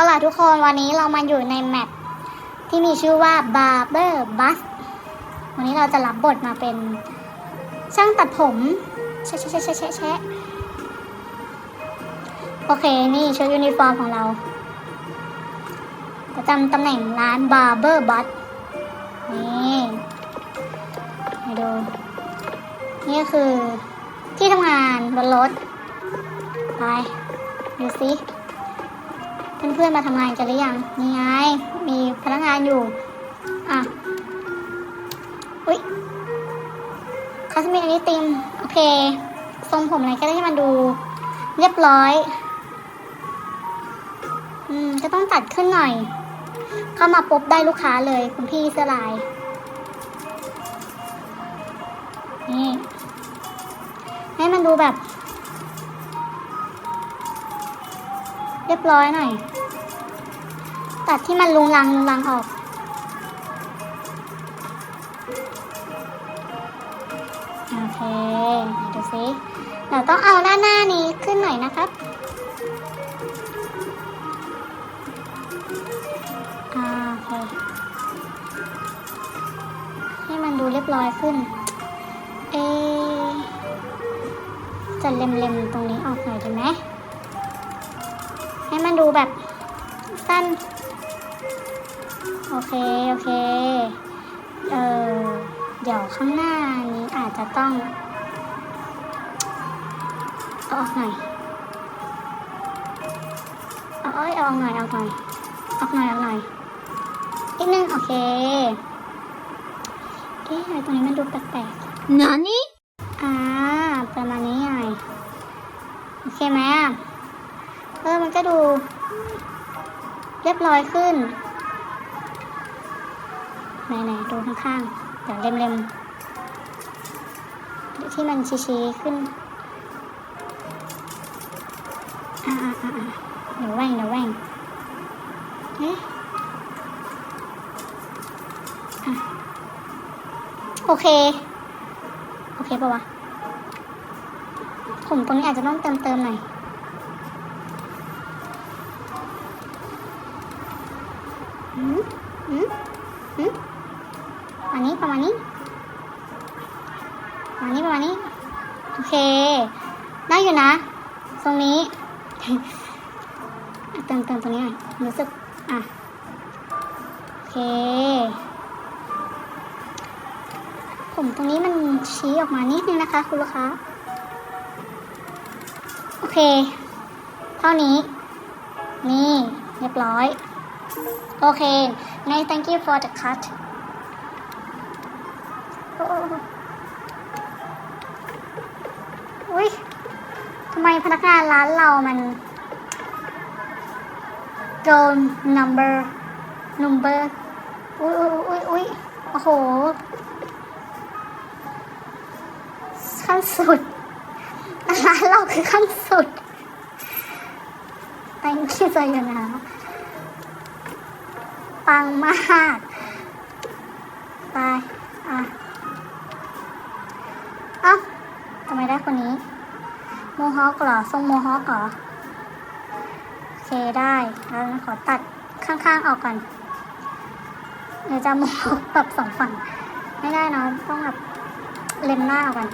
เอาล่ะทุกคนวันนี้เรามาอยู่ในแมปที่มีชื่อว่า Barber Bus วันนี้เราจะรับบทมาเป็นช่างตัดผมแชะแชะแชะแชะแชะแชโอเค นี่ชุดยูนิฟอร์มของเรา ประจำตำแหน่งร้าน Barber Bus นี่มาดู นี่คือที่ทำงานบนรถ ไป ดูสิ เพื่อนๆมาทำงานกันหรือยังนี่ไง มีพนักงานอยู่ อะ อุ๊ยคาสเมนอันนี้ติม โอเค ทรงผมอะไรก็ได้ให้มันดู เรียบร้อย อืม ก็ต้องตัดขึ้นหน่อย เข้ามาปุ๊บได้ลูกค้าเลย คุณพี่เสื้อลาย นี่ ให้มันดูแบบเรียบร้อยหน่อย ตัดที่มันลุงลังลุงลังออก โอเค ดูสิเราต้องเอาหน้าหน้านี้ขึ้นหน่อยนะครับโอเค ให้มันดูเรียบร้อยขึ้น เอจะเล็มๆตรงนี้ออกหน่อยดีไหมให้มันดูแบบสั้น โอเค โอเค เออเดี๋ยวข้างหน้านี้อาจจะต้องเอาออกหน่อยเอาเอ้ยเอาออกหน่อยเอาออกหน่อยออกหน่อยออกหน่อยอีกนึงโอเคเอ๊ะอะไรตรงนี้มันดูแปลกๆ何อ่าประมาณนี้ไงโอเคไหมอะเออมันก็ดู เรียบร้อยขึ้น ไหนๆดูข้างๆเดี๋ยวเล็มๆที่มันชี้ๆขึ้นอ่าอ่าอ่าเดี๋ยวแหว่งเดี๋ยวแหว่งเอ๊ะโอเค โอเคปะวะผมตรงนี้อาจจะต้องเติมเติมหน่อย อืมอืมอืม อันนี้ประมาณนี้มานี้ประมาณนี้ โอเค ได้อยู่นะ ตรงนี้เติมเติมตรงนี้หน่อยรู้สึก อะ โอเค ผมตรงนี้มันชี้ออกมานิดนึงนะคะ คุณลูกค้า โอเค เท่านี้ นี่ เรียบร้อย โอเคไง thank you for the cut อุ้ยทำไมพนักงานร้านเรามัน girl number number อุ้ยอุ้ยอุ้ยอุ้ยโอ้โหขั้นสุดร้านเราคือขั้นสุด thank you ใจเย็นนะปังมาก ไป อะ ทำไมได้คนนี้ โมฮอคเหรอ ทรงโมฮอคเหรอ โอเคได้แล้วขอตัดข้างๆออกก่อนเดี๋ยวจะโมฮอคแบบสองฝั่ง ไม่ได้เนอะต้องแบบเล็มหน้าออกก่อน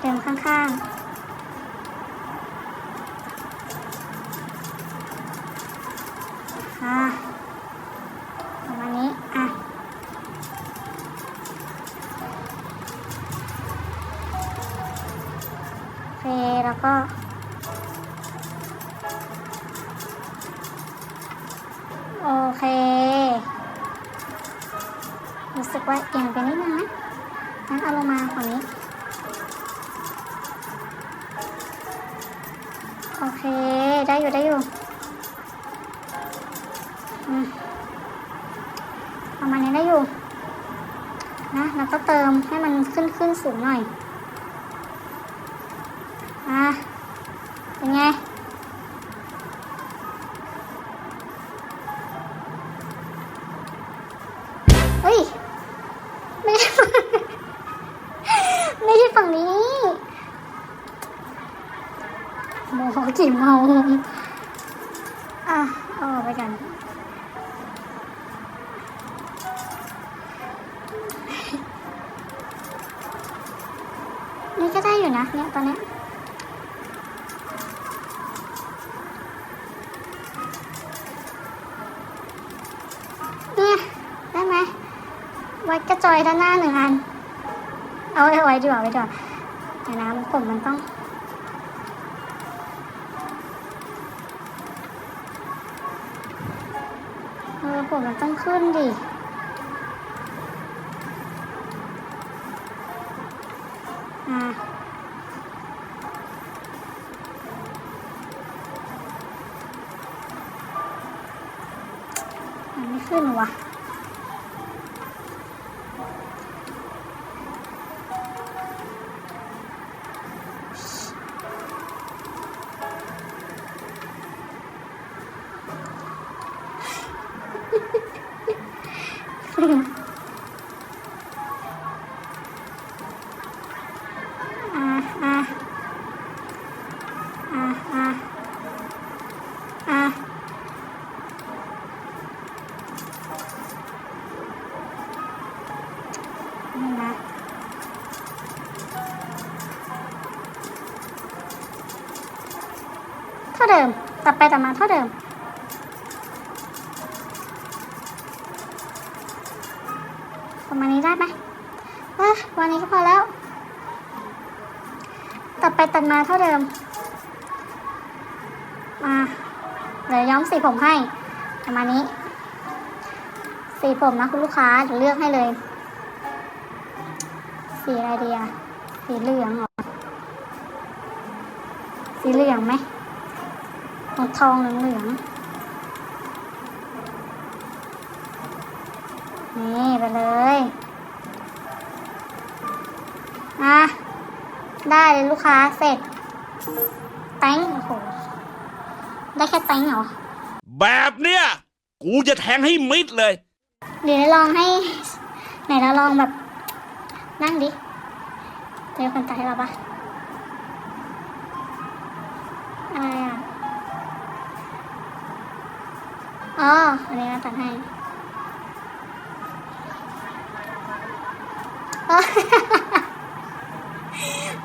เต็มข้างๆ โอเค รู้สึกว่าเอียงไปนิดนึงนะงั้นเอาลงมาฝั่งนี้ โอเค ได้อยู่ได้อยู่อืมประมาณนี้ได้อยู่ นะแล้วก็เติมให้มันขึ้นขึ้นสูงหน่อย อะเป็นไง นี่ก็ได้อยู่นะเนี่ยตอนนี้เนี่ยได้ไหมไว้กระจอยด้านหน้าหนึ่งอัน เอาไว้ไว้ดีกว่าไว้ดีกว่าเดี๋ยวนะผมมันต้องเออผมมันต้องขึ้นดิ เท่าเดิม ตัดไปตัดมาเท่าเดิม ประมาณนี้ได้ไหมวันนี้ก็พอแล้ว ตัดไปตัดมาเท่าเดิม มาเดี๋ยวย้อมสีผมให้ ประมาณนี้ สีผมนะคุณลูกค้าจะเลือกให้เลย สีอะไรดีอะสีเหลืองเหรอ สีเหลืองไหม ทองทองเหลืองเหลืองๆนี่ไปเลยอะได้เลยลูกค้าเสร็จแต้งโอ้โหได้แค่แต้งเหรอ แบบเนี้ยกูจะแทงให้มิดเลย เดี๋ยวลองให้ ไหนเราลองแบบ นั่งดิเจอคนตัดให้เราปะอะไร อ๋อ อันนี้เราตัดให้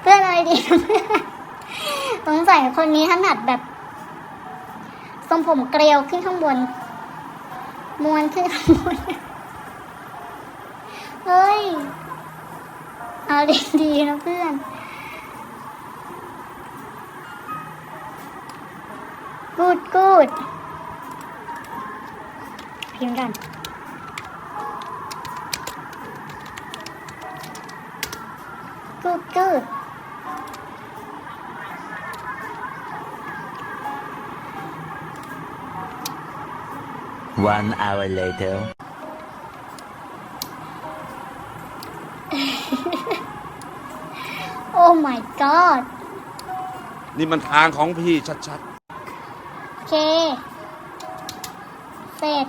เพื่อนอะไรดีสงสัยคนนี้ถนัดแบบ ทรงผมเกลียวขึ้นข้างบนมวนขึ้นข้างบนเฮ้ย เอาดีๆนะเพื่อนกูดกูด พิมพ์กัน กูดกูด One hour later. โอ้ my god นี่มันทางของพี่ชัดโอเค เสร็จ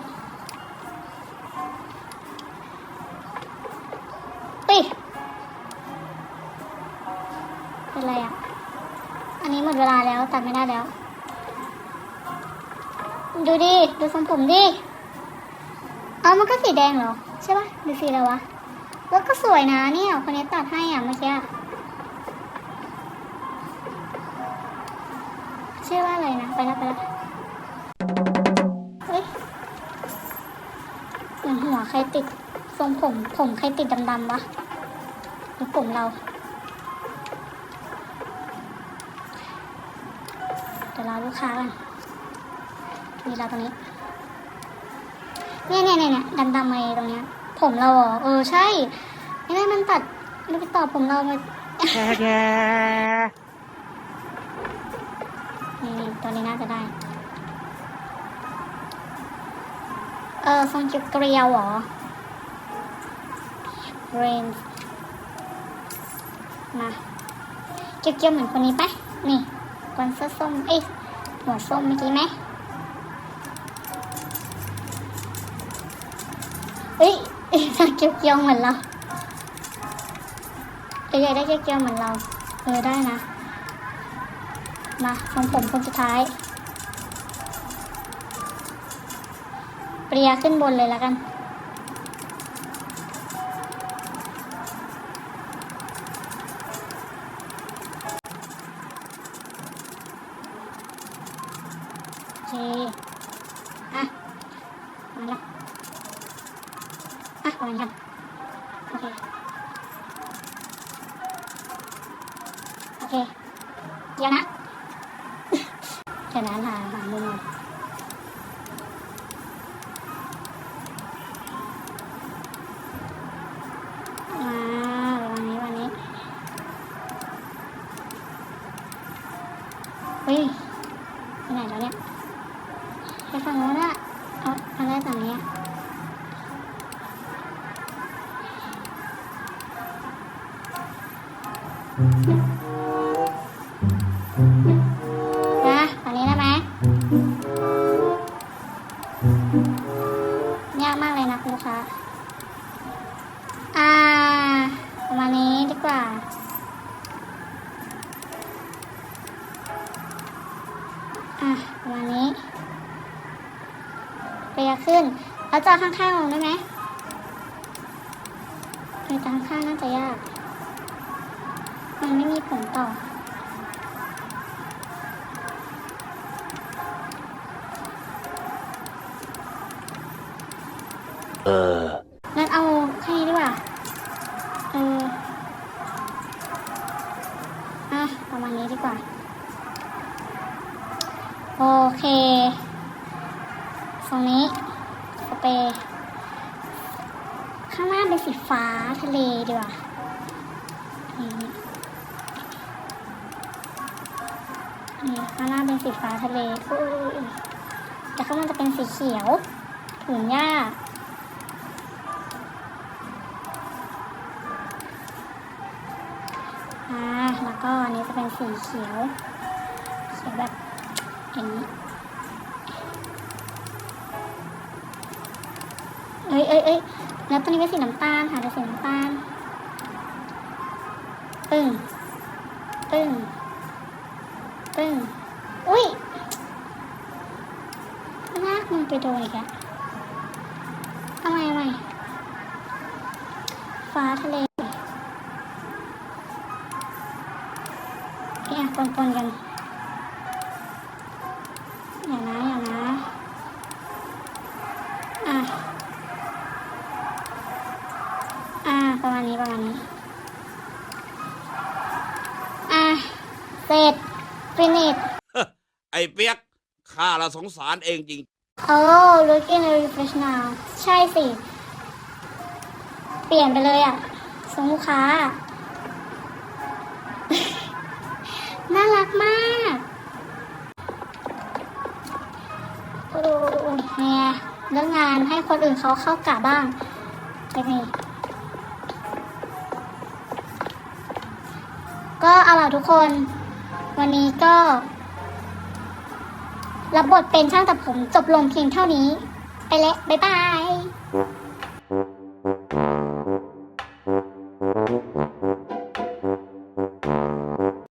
วลาแล้วตัดไม่ได้แล้ว ดูดิ ดูทรงผมดิ เอามันก็สีแดงเหรอ ใช่ปะหรือสีอะไรวะ แล้วก็สวยนะเนี่ยคนนี้ตัดให้อะเมื่อกี้อะชื่อว่าอะไรนะ ไปแล้วไปแล้วเฮ้ยเหมือนหัวใครติดทรงผมผมใครติดดำๆวะหรือผมเรา กค้ากันมีเราตรงนี้เนี่ยเนี่ยเนี่ยเนี่ยดำๆมาตรงเนี้ย ผมเราเหรอเออใช่ไม่ได้มันตัดมันไปต่อผมเรามานี่นี่ตัวนี้น่าจะได้ เออทรงเกลียวๆเหรอเรนมาเกียวๆเหมือนคนนี้ปะนี่คนเสื้อส้มเอ้ย หัวส้มเมื่อกี้ไหมเฮ้ยได้เกียวๆเหมือนเราเอ้ยากได้เกียวๆเหมือนเรา เออได้นะ มาของผมคนสุดท้าย เปรียขึ้นบนเลยแล้วกัน เคอะมาละอะวางกันโอเคโอเคเดี๋ยวนะเดี๋ยวนหาหามุมก่อนอ่าวันนี้วันนี้เฮ้ยไปไหนแล้วเนี่ย ไปฝั่งโน้นอะเอาอะไรฝั่งนี้ รียขึ้น แล้วจอข้างๆลงได้ไหมในจอข้างน่าจะยาก มันไม่มีผลต่อเออ ข้างหน้าเป็นสีฟ้าทะเลแต่ข้างมันจะเป็นสีเขียวถุงหญ้าแล้วก็อันนี้จะเป็นสีเขียวเขียวแบบอย่างนี้เอ้ยเอ้ยเอ้ยแล้วตัวนี้เป็นสีน้ำตาลค่ะเป็นสีน้ำตาลตึ้งตึ้งตึ้ง อุ้ยลากมัน ไปโดนอีกอะทำไมทำไมฟ้าทะเลเนี่ยปนๆกันอย่านะอย่านะอะอะประมาณนี้ประมาณนี้อะเสร็จฟินิชไอ้เปียกข้าละสงสารเองจริง Oh look in the refresh now ใช่สิ เปลี่ยนไปเลยอะสงลูกค้า น่ารักมากโอ้ยเนี่ยเรื่องงานให้คนอื่นเขาเข้ากะบ้างไปนี่ก็เอาล่ะทุกคน วันนี้ก็ รับบทเป็นช่างตัดผมจบลงเพียงเท่านี้ ไปแล้วบ๊ายบาย